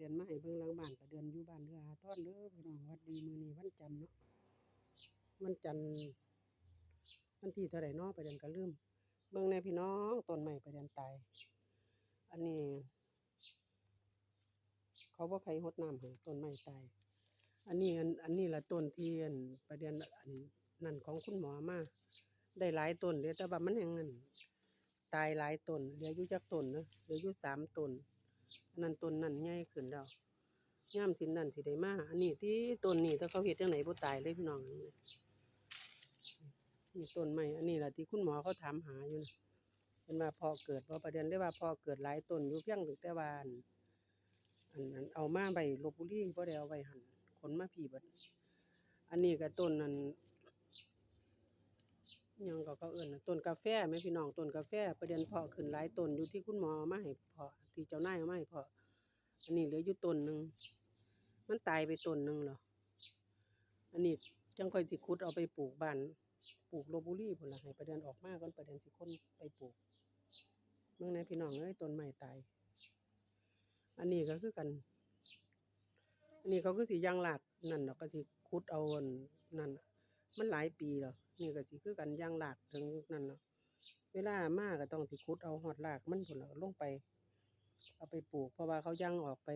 เดือนมาให้เบิ่งหลังบ้านประเดือนอยู่บ้านเรืออาทอนเด้อพี่น้องวัดดีมื้อนี้วันจันทร์เนาะวันจันทร์วันที่เท่าใดเนาะประเดือนก็ลืมเบิ่งแหน่พี่น้องต้นไม้ประเดือนตายอันนี้ เขาบ่ใครรดน้ำให้ต้นไม้ตายอันนี้อันอันนี้ละต้นเที่อันประเดือนอันนั่นของคุณหมอมาได้หลายต้นเด้แต่ว่ามันแหงนั้นตายหลายต้นเหลืออยู่จักต้นเด้อเหลืออยู่สามต้น อันนั้นต้นนั้นใหญ่ขึ้นแล้วยามสินนั่นสิได้มาอันนี้ที่ต้นนี้ถ้าเขาเฮ็ดจังไดบ่ตายเลยพี่น้องนี่ต้นใหม่อันนี้แหละที่คุณหมอเขาถามหาอยู่นะเพิ่นว่าพอเกิดบ่ประเด็นได้ว่าพอเกิดหลายต้นอยู่เพียงตั้งแต่ว่าอันอันนั้นเอามาไว้ลบุรีบ่ได้เอาไว้หั่นขนมาพี่เบิดอันนี้ก็ต้นนั้น ยังก็เขาเอิ้นต้นกาแฟแม่พี่น้องต้นกาแฟประเด็นเพาะขึ้นหลายต้นอยู่ที่คุณหมอมาให้เพาะที่เจ้านายมาให้เพาะอันนี้เหลืออยู่ต้นหนึ่งมันตายไปต้นหนึ่งเหรออันนี้จังค่อยสิขุดเอาไปปลูกบ้านปลูกลพบุรีพุ่นล่ะให้ประเด็นออกมาก่อนประเด็นสิคนไปปลูกเมืองในพี่น้องเอ้ยต้นไม้ตาย อันนี้ก็คือกัน อันนี้เขาคือสิยางหลาดนั่นดอกก็สิขุดเอานนั่น มันหลายปีแล้วนี่ก็สิคือกันย่างหลาดถึงนั่นเนาะเวลามาก็ต้องสิขุดเอาฮอดรากมันพุ่นล่ะลงไป เอาไปปลูก เพราะว่าเขาย่างออกไป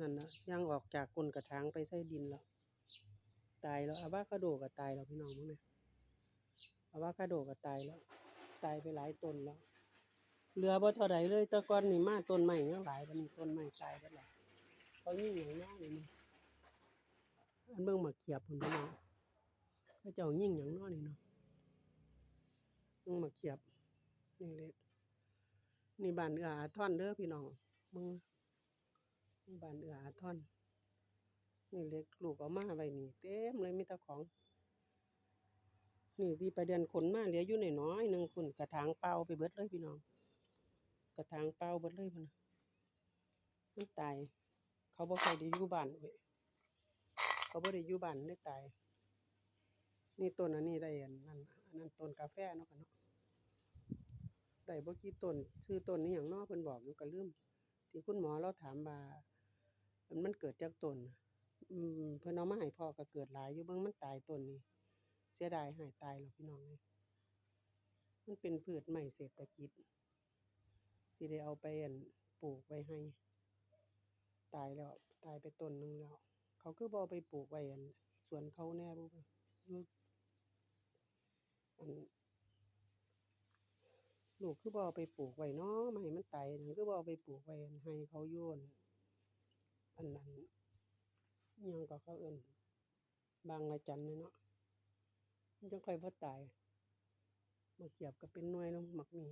นั่นนะย่างออกจากก้นกระถางไปใส่ดินแล้วตายแล้วอะวาคาโดก็ตายแล้วพี่น้องมึงเนี่ยอะวาคาโดก็ตายแล้ว ตายไปหลายต้นแล้วเหลือบ่เท่าใดเลยต่ก่อนนี่มาต้นไม้ยังหลายบัดนี้ต้นไม้ตายเบิดแล้วเขายิ่งหยังน้อยนี่อันเบิ่งมาเขียบพุ่นพี่น้อง เขาเจ้ายิ่งหยังน้อยนี่เนาะเบิ่งมาเขียบนี่เล็กนี่บานเอืออาทรเด้อพี่น้องมึงนี่บานเอืออาทรนี่เล็กลูกเอามาไว้นี่เต็มเลยมีแต่ของ นี่ที่ประเด็นขนมาเหลืออยู่น้อยหนึ่งคุณกระถางเปล่าไปเบิดเลยพี่น้อง กระถางเปล่าเบิดเลยพุ่นมันตาย เขาบ่ค่อยได้อยู่บ้านเว้ยเขาบ่ได้อยู่บ้านได้ตาย นี่ต้นอันนี้ได้อันนั้นอันนั้นต้นกาแฟเนาะค่ะเนาะได้บ่กี่ต้นชื่อต้นนี้หยังนาะเพิ่นบอกอยู่ก็ลืมที่คุณหมอเราถามว่ามันเกิดจากต้นอืมเพิ่นเอามาให้พ่อก็เกิดหลายอยู่เบิ่งมันตายต้นนี้ เสียดายหายตายแล้วพี่น้องเอ้ยมันเป็นพืชใหม่เศรษฐกิจสิได้เอาไปอั่นปลูกไว้ให้ ตายแล้วตายไปต้นหนึงแล้ว เขาคือบ่เอไปปลูกไว้อั่นสวนเขาแน่บ่อยู่ ลูกคือบ่เอาไปปลูกไว้เนาะมาให้มันตายนั่นคือบ่เอาไปปลูกไว้ให้เขาอยู่อั่นอันนั้นยังก็เขาเอิ้นบางระจันน่เนาะมันจังค่อยบ่ตายมาเกียบก็เป็นหน่วยลงหมักหมี่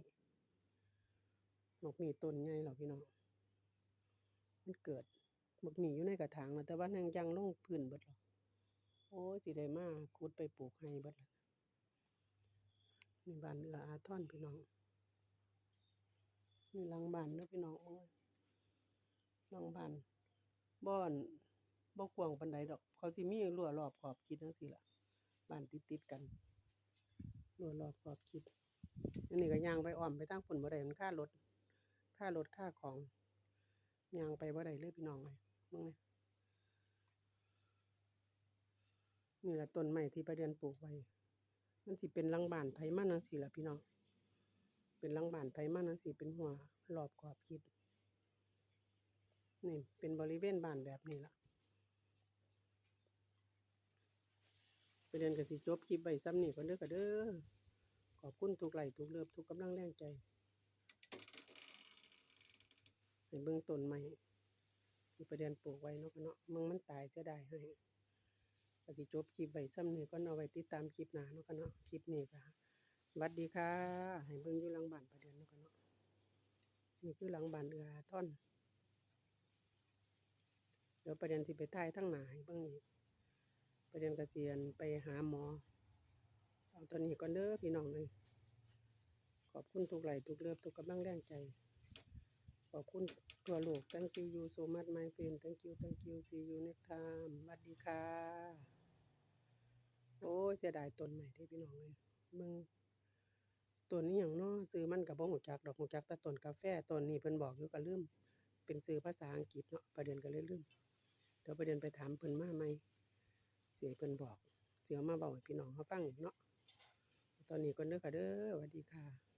หมกหมี่ต้นใหญ่หรอพี่น้องมันเกิดหมกหมี่อยู่ในกระถางน่ะแต่ว่าแฮงยังลงพื้นเบิดแล้วโอ้สิได้มาขุดไปปลูกให้เบิดแล้ว นี่บ้านเอืออาทรพี่น้องนี่หลังบ้านเด้อพี่น้องโอ้ยหลังบ้านบ่อนบ่กวางปานใดดอก เขาสิมีรั้วรอบขอบชิดจังซี่ล่ะบ้านติดๆกันรั้วรอบขอบชิดอันนี้ก็ย่างไปอ้อมไปทางพุ่นบ่ได้มันค่ารถค่ารถค่าของย่างไปบ่ได้เลยพี่น้องเอ้ยมึงนี่นี่ล่ะต้นไม้ที่ประเดือนปลูกไว้ มันสิเป็นหลังบานไผมันจังซี่ล่ะพี่น้อง เป็นหลังบานไผมันจังซี่เป็นหัวรอบขอบชิด นี่เป็นบริเวณบานแบบนี้ละประเด็นก็สิจบคลิปไว้ซ้ำนี้ก่อนเด้อค่ะเด้อ ขอบคุณทุกไหลทุกเลิฟทุกกำลังแรงใจให้เบิ่งต้นไม้ที่ประเด็นปลูกไว้เนาะเนาะมึงมันตายจะได้ให้ ก็สิจบคลิปไว้ซ้ำนี้ก่อนเอาไว้ติดตามคลิปหน้าเนาะค่ะเนาะคลิปนี้ก็สวัสดีค่ะ ให้เบิ่งอยู่หลังบ้านประเด็นเนาะค่ะเนาะนี่คือหลังบ้านเอือท่อน เดี๋ยวประเด็นสิไปถ่ายทั้งหนาให้เบิ่งอีกประเด็นก็สิอั่นไปหาหมอเอาตอนนี้ก่อนเด้อพี่น้องเลยขอบคุณทุกไหลทุกเลิฟทุกกำลังแรงใจ ขอบคุณทั่วโลก thank you you so much my friend thank you thank you see you next time สวัสดีค่ะ โอ้ยเสียดายต้นใหม่เด้พี่น้องเลยมึงต้นนี้หยังนาะซื้อมันก็บ่ฮู้จักดอกฮู้จักแต่ต้นกาแฟต้นนี้เพิ่นบอกอยู่ก็ลืมเป็นสื่อภาษาอังกฤษเนาะประเด็นก็เลยลืมเดี๋ยวประเด็นไปถามเพิ่นมาใหม่สิให้เพิ่นบอกสิเอามาเว้าให้พี่น้องเขาฟังเนาะตอนนี้ก่อนเด้อค่ะเด้อสวัสดีค่ะ